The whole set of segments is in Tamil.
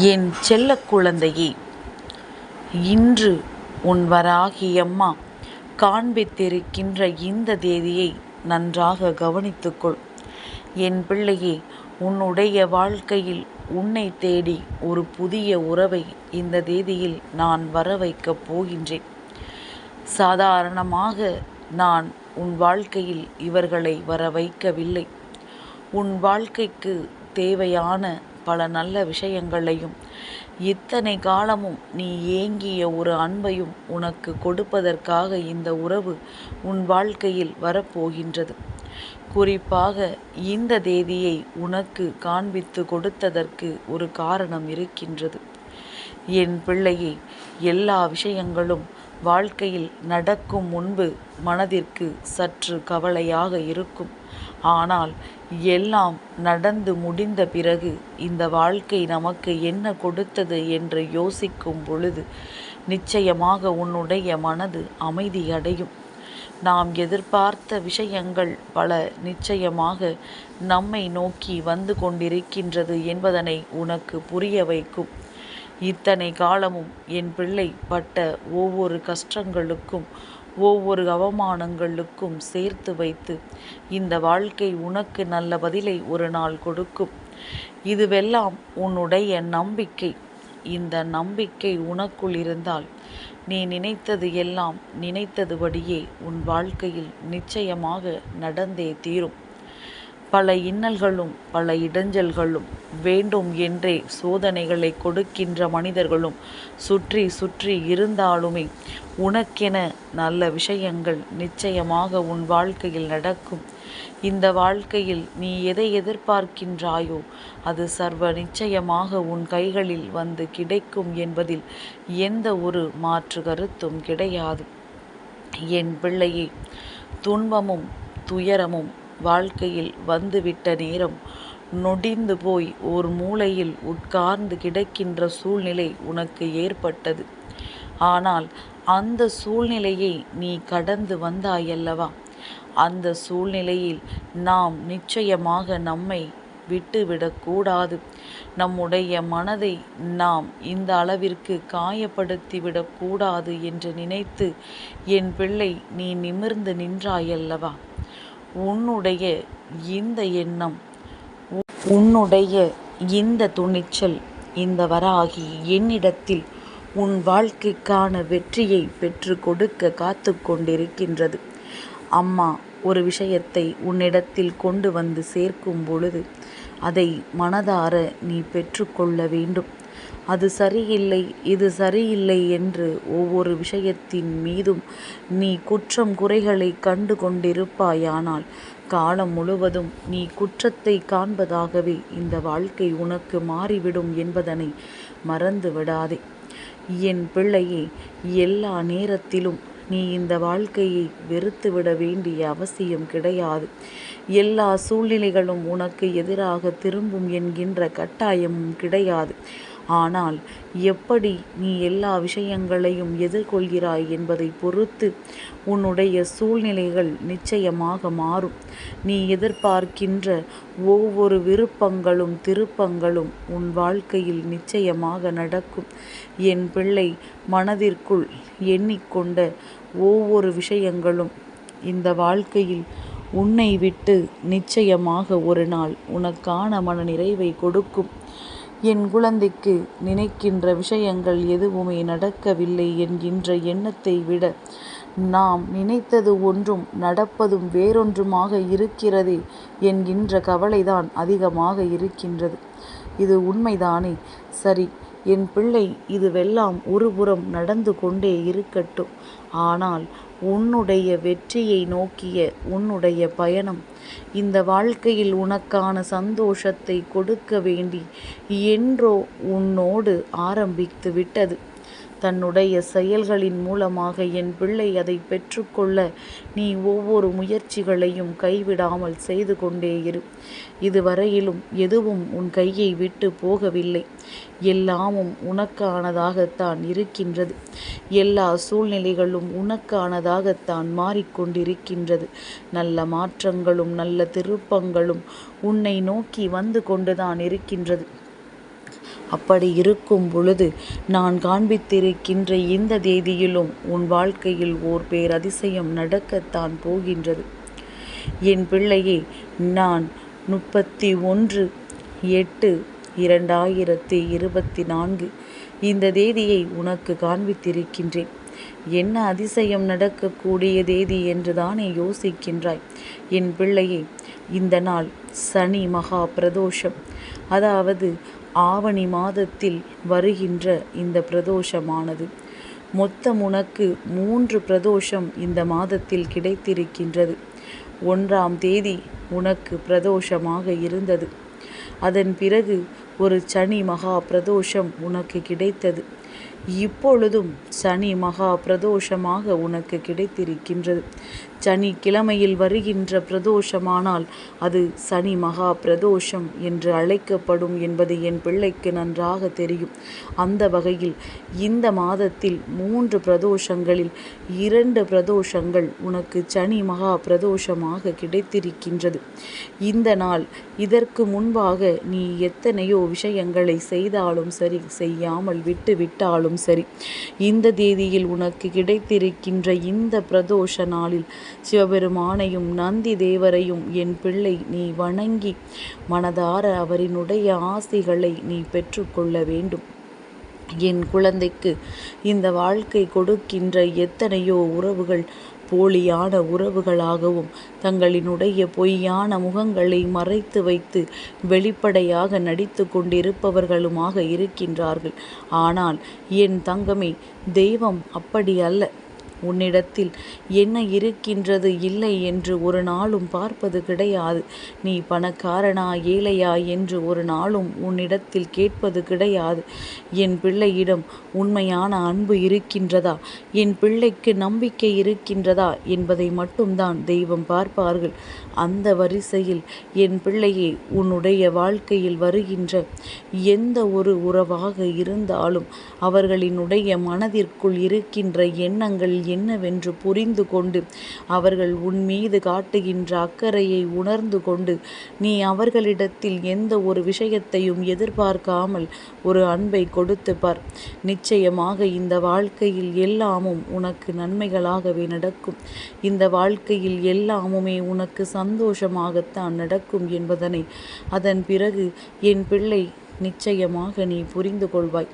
என் செல்ல குழந்தையே இன்று உன் வராகியம்மா காண்பித்திருக்கின்ற இந்த தேதியை நன்றாக கவனித்துக்கொள். என் பிள்ளையே உன்னுடைய வாழ்க்கையில் உன்னை தேடி ஒரு புதிய உறவை இந்த தேதியில் நான் வர வைக்கப் போகின்றேன். சாதாரணமாக நான் உன் வாழ்க்கையில் இவர்களை வர வைக்கவில்லை உன் வாழ்க்கைக்கு தேவையான பல நல்ல விஷயங்களையும் இத்தனை காலமும் நீ ஏங்கிய ஒரு அன்பையும் உனக்கு கொடுப்பதற்காக இந்த உறவு உன் வாழ்க்கையில் வரப்போகின்றது. குறிப்பாக இந்த தேதியை உனக்கு காண்பித்து கொடுத்ததற்கு ஒரு காரணம் இருக்கின்றது. என் பிள்ளையை எல்லா விஷயங்களும் வாழ்க்கையில் நடக்கும் முன்பு மனதிற்கு சற்று கவலையாக இருக்கும். ஆனால் எல்லாம் நடந்து முடிந்த பிறகு இந்த வாழ்க்கை நமக்கு என்ன கொடுத்தது என்று யோசிக்கும் பொழுது நிச்சயமாக உன்னுடைய மனது அமைதியடையும். நாம் எதிர்பார்த்த விஷயங்கள் பல நிச்சயமாக நம்மை நோக்கி வந்து கொண்டிருக்கின்றது என்பதனை உனக்கு புரிய வைக்கும். இத்தனை காலமும் என் பிள்ளை பட்ட ஒவ்வொரு கஷ்டங்களுக்கும் ஒவ்வொரு அவமானங்களுக்கும் சேர்த்து வைத்து இந்த வாழ்க்கை உனக்கு நல்ல பதிலை ஒரு நாள் கொடுக்கும். இதுவெல்லாம் உன்னுடைய நம்பிக்கை. இந்த நம்பிக்கை உனக்குள் இருந்தால் நீ நினைத்தது எல்லாம் நினைத்ததுபடியே உன் வாழ்க்கையில் நிச்சயமாக நடந்தே தீரும். பல இன்னல்களும் பல இடைஞ்சல்களும் வேண்டும் என்றே சோதனைகளை கொடுக்கின்ற மனிதர்களும் சுற்றி சுற்றி இருந்தாலுமே உனக்கென நல்ல விஷயங்கள் நிச்சயமாக உன் வாழ்க்கையில் நடக்கும். இந்த வாழ்க்கையில் நீ எதை எதிர்பார்க்கின்றாயோ அது சர்வ நிச்சயமாக உன் கைகளில் வந்து கிடைக்கும் என்பதில் எந்த ஒரு மாற்று கருத்தும் கிடையாது. என் பிள்ளையே துன்பமும் துயரமும் வாழ்க்கையில் வந்துவிட்ட நேரம் நொடிந்து போய் ஒரு மூலையில் உட்கார்ந்து கிடக்கின்ற சூழ்நிலை உனக்கு ஏற்பட்டது. ஆனால் அந்த சூழ்நிலையை நீ கடந்து வந்தாயல்லவா? அந்த சூழ்நிலையில் நாம் நிச்சயமாக நம்மை விட்டுவிடக்கூடாது நம்முடைய மனதை நாம் இந்த அளவிற்கு காயப்படுத்திவிடக்கூடாது என்று நினைத்து என் பிள்ளை நீ நிமிர்ந்து நின்றாயல்லவா? உன்னுடைய இந்த எண்ணம் உன்னுடைய இந்த துணிச்சல் இந்த வராகி என்னிடத்தில் உன் வாழ்க்கைக்கான வெற்றியை பெற்று கொடுக்க காத்து கொண்டிருக்கின்றது. அம்மா ஒரு விஷயத்தை உன்னிடத்தில் கொண்டு வந்து சேர்க்கும் பொழுது அதை மனதார நீ பெற்றுக்கொள்ள வேண்டும். அது சரியில்லை இது சரியில்லை என்று ஒவ்வொரு விஷயத்தின் மீதும் நீ குற்றம் குறைகளை கண்டு கொண்டிருப்பாயானால் காலம் முழுவதும் நீ குற்றத்தை காண்பதாகவே இந்த வாழ்க்கை உனக்கு மாறிவிடும் என்பதனை மறந்து விடாதே. என் பிள்ளையே எல்லா நேரத்திலும் நீ இந்த வாழ்க்கையை வெறுத்துவிட வேண்டிய அவசியம் கிடையாது. எல்லா சூழ்நிலைகளும் உனக்கு எதிராக திரும்பும் என்கின்ற கட்டாயமும் கிடையாது. ஆனால் எப்படி நீ எல்லா விஷயங்களையும் எதிர்கொள்கிறாய் என்பதை பொறுத்து உன்னுடைய சூழ்நிலைகள் நிச்சயமாக மாறும். நீ எதிர்பார்க்கின்ற ஒவ்வொரு விருப்பங்களும் திருப்பங்களும் உன் வாழ்க்கையில் நிச்சயமாக நடக்கும். என் பிள்ளை மனதிற்குள் எண்ணிக்கொண்ட ஒவ்வொரு விஷயங்களும் இந்த வாழ்க்கையில் உன்னை விட்டு நிச்சயமாக ஒரு நாள் உனக்கான மன நிறைவை கொடுக்கும். என் குழந்தைக்கு நினைக்கின்ற விஷயங்கள் எதுவுமே நடக்கவில்லை என்கின்ற எண்ணத்தை விட நாம் நினைத்தது ஒன்றும் நடப்பதும் வேறொன்றுமாக இருக்கிறதே என்கின்ற கவலைதான் அதிகமாக இருக்கின்றது. இது உண்மைதானே? சரி என் பிள்ளை இதுவெல்லாம் ஒருபுறம் நடந்து கொண்டே இருக்கட்டும். ஆனால் உன்னுடைய வெற்றியை நோக்கிய உன்னுடைய பயணம். இந்த வாழ்க்கையில் உனக்கான சந்தோஷத்தை கொடுக்க வேண்டி என்றோ உன்னோடு ஆரம்பித்து விட்டது. தன்னுடைய செயல்களின் மூலமாக என் பிள்ளை அதை பெற்றுக்கொள்ள நீ ஒவ்வொரு முயற்சிகளையும் கைவிடாமல் செய்து கொண்டே இரு. இதுவரையிலும் எதுவும் உன் கையை விட்டு போகவில்லை. எல்லாமும் உனக்கானதாகத்தான் இருக்கின்றது. எல்லா சூழ்நிலைகளும் உனக்கானதாகத்தான் மாறிக்கொண்டிருக்கின்றது. நல்ல மாற்றங்களும் நல்ல திருப்பங்களும் உன்னை நோக்கி வந்து கொண்டுதான் இருக்கின்றது. அப்படி இருக்கும் பொழுது நான் காண்பித்திருக்கின்ற இந்த தேதியிலும் உன் வாழ்க்கையில் ஓர் பேர் அதிசயம் நடக்கத்தான் போகின்றது. என் பிள்ளையே நான் முப்பத்தி ஒன்று எட்டு இரண்டாயிரத்தி இருபத்தி நான்கு இந்த தேதியை உனக்கு காண்பித்திருக்கின்றேன். என்ன அதிசயம் நடக்கக்கூடிய தேதி என்று தானே யோசிக்கின்றாய். என் பிள்ளையே இந்த நாள் சனி மகா பிரதோஷம். அதாவது ஆவணி மாதத்தில் வருகின்ற இந்த பிரதோஷமானது. மொத்தம் உனக்கு மூன்று பிரதோஷம் இந்த மாதத்தில் கிடைத்திருக்கின்றது. ஒன்றாம் தேதி உனக்கு பிரதோஷமாக இருந்தது. அதன் பிறகு ஒரு சனி மகா பிரதோஷம் உனக்கு கிடைத்தது. இப்பொழுதும் சனி மகா பிரதோஷமாக உனக்கு கிடைத்திருக்கின்றது. சனிக்கிழமையில் வருகின்ற பிரதோஷமானால் அது சனி மகா பிரதோஷம் என்று அழைக்கப்படும் என்பது என் பிள்ளைக்கு நன்றாக தெரியும். அந்த வகையில் இந்த மாதத்தில் மூன்று பிரதோஷங்களில் இரண்டு பிரதோஷங்கள் உனக்கு சனி மகா பிரதோஷமாக கிடைத்திருக்கின்றது. இந்த நாள் இதற்கு முன்பாக நீ எத்தனையோ விஷயங்களை செய்தாலும் சரி செய்யாமல் விட்டு விட்டாலும் சரி இந்த தேதியில் உனக்கு கிடைத்திருக்கின்ற இந்த பிரதோஷ நாளில் சிவபெருமானையும் நந்தி தேவரையும் என் பிள்ளை நீ வணங்கி மனதார அவரினுடைய ஆசிகளை நீ பெற்றுக்கொள்ள வேண்டும். என் குழந்தைக்கு இந்த வாழ்க்கை கொடுக்கின்ற எத்தனையோ உறவுகள் போலியான உறவுகளாகவும் தங்களினுடைய பொய்யான முகங்களை மறைத்து வைத்து வெளிப்படையாக நடித்து கொண்டிருப்பவர்களுமாக இருக்கின்றார்கள். ஆனால் என் தங்கமே தெய்வம் அப்படி அல்ல. உன்னிடத்தில் என்ன இருக்கின்றது இல்லை என்று ஒரு நாளும் பார்ப்பது கிடையாது. நீ பணக்காரனா ஏழையா என்று ஒரு நாளும் உன்னிடத்தில் கேட்பது கிடையாது. என் பிள்ளையிடம் உண்மையான அன்பு இருக்கின்றதா? என் பிள்ளைக்கு நம்பிக்கை இருக்கின்றதா என்பதை மட்டும்தான் தெய்வம் பார்ப்பார்கள். அந்த வரிசையில் என் பிள்ளையை உன்னுடைய வாழ்க்கையில் வருகின்ற எந்த ஒரு உறவாக இருந்தாலும் அவர்களினுடைய மனதிற்குள் இருக்கின்ற எண்ணங்கள் என்னவென்று புரிந்து கொண்டு அவர்கள் உன் மீது காட்டுகின்ற அக்கறையை உணர்ந்து கொண்டு நீ அவர்களிடத்தில் எந்த ஒரு விஷயத்தையும் எதிர்பார்க்காமல் ஒரு அன்பை கொடுத்து பார். நிச்சயமாக இந்த வாழ்க்கையில் எல்லாமும் உனக்கு நன்மைகளாகவே நடக்கும். இந்த வாழ்க்கையில் எல்லாமுமே உனக்கு சந்தோஷமாகத்தான் நடக்கும் என்பதனை அதன் பிறகு என் பிள்ளை நிச்சயமாக நீ புரிந்து கொள்வாய்.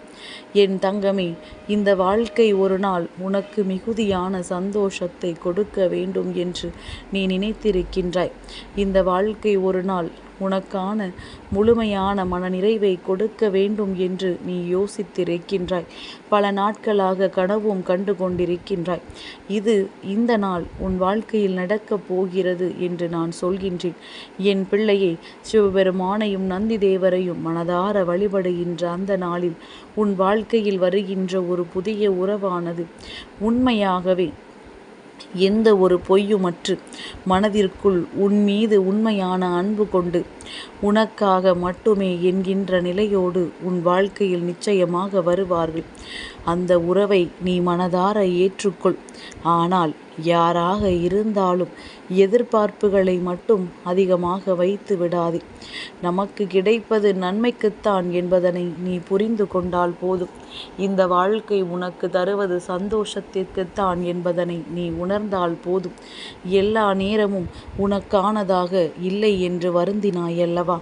என் தங்கமே இந்த வாழ்க்கை ஒரு நாள் உனக்கு மிகுதியான சந்தோஷத்தை கொடுக்க வேண்டும் என்று நீ நினைத்திருக்கின்றாய். இந்த வாழ்க்கை ஒரு நாள் உனக்கான முழுமையான மனநிறைவை கொடுக்க வேண்டும் என்று நீ யோசித்திருக்கின்றாய். பல நாட்களாக கனவும் கண்டு கொண்டிருக்கின்றாய். இது இந்த நாள் உன் வாழ்க்கையில் நடக்கப் போகிறது என்று நான் சொல்கின்றேன். என் பிள்ளையை சிவபெருமானையும் நந்தி தேவரையும் மனதார வழிபடுகின்ற அந்த நாளில் உன் வாழ்க்கையில் வருகின்ற ஒரு புதிய உறவானது. உண்மையாகவே எந்த ஒரு பொய்யுமற்று மனதிற்குள் உன் மீது உண்மையான அன்பு கொண்டு உனக்காக மட்டுமே என்கின்ற நிலையோடு உன் வாழ்க்கையில் நிச்சயமாக வருவார்கள். அந்த உறவை நீ மனதார ஏற்றுக்கொள். ஆனால் யாராக இருந்தாலும் எதிர்பார்ப்புகளை மட்டும் அதிகமாக வைத்து விடாதே. நமக்கு கிடைப்பது நன்மைக்குத்தான் என்பதனை நீ புரிந்து கொண்டால் போதும். இந்த வாழ்க்கை உனக்கு தருவது சந்தோஷத்திற்குத்தான் என்பதனை நீ உணர்ந்தால் போதும். எல்லா நேரமும் உனக்கானதாக இல்லை என்று வருந்தினாய்? அல்லவா?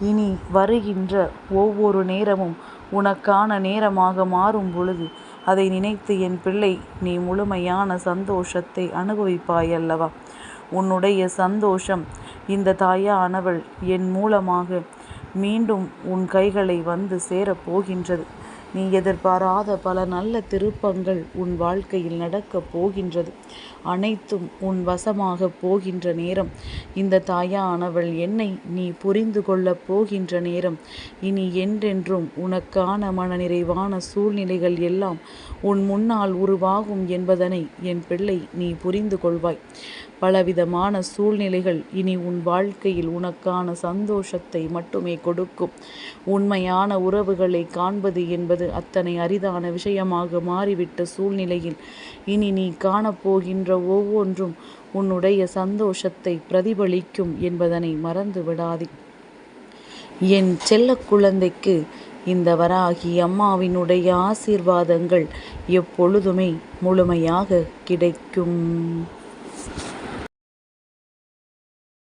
இனி வருகின்ற ஒவ்வொரு நேரமும் உனக்கான நேரமாக மாறும் பொழுது அதை நினைத்து என் பிள்ளை நீ முழுமையான சந்தோஷத்தை அனுபவிப்பாயல்லவா உன்னுடைய சந்தோஷம் இந்த தாயானவள் என் மூலமாக மீண்டும் உன் கைகளை வந்து சேரப்போகின்றது நீ எதிர்பாராத பல நல்ல திருப்பங்கள் உன் வாழ்க்கையில் நடக்கப் போகின்றது. அனைத்தும் உன் வசமாக போகின்ற நேரம். இந்த தாயானவள் என்னை நீ புரிந்து கொள்ளப் போகின்ற நேரம். இனி என்றென்றும் உனக்கான மனநிறைவான சூழ்நிலைகள் எல்லாம் உன் முன்னால் உருவாகும் என்பதனை என் பிள்ளை நீ புரிந்து கொள்வாய். பலவிதமான சூழ்நிலைகள் இனி உன் வாழ்க்கையில் உனக்கான சந்தோஷத்தை மட்டுமே கொடுக்கும். உண்மையான உறவுகளை காண்பது என்பது அத்தனை அரிதான விஷயமாக மாறிவிட்ட சூழ்நிலையில் இனி நீ காணப்போகின்ற ஒவ்வொன்றும் உன்னுடைய சந்தோஷத்தை பிரதிபலிக்கும் என்பதனை மறந்து விடாதே. என் செல்ல குழந்தைக்கு இந்த வராகி அம்மாவினுடைய ஆசீர்வாதங்கள் எப்பொழுதுமே முழுமையாக கிடைக்கும்.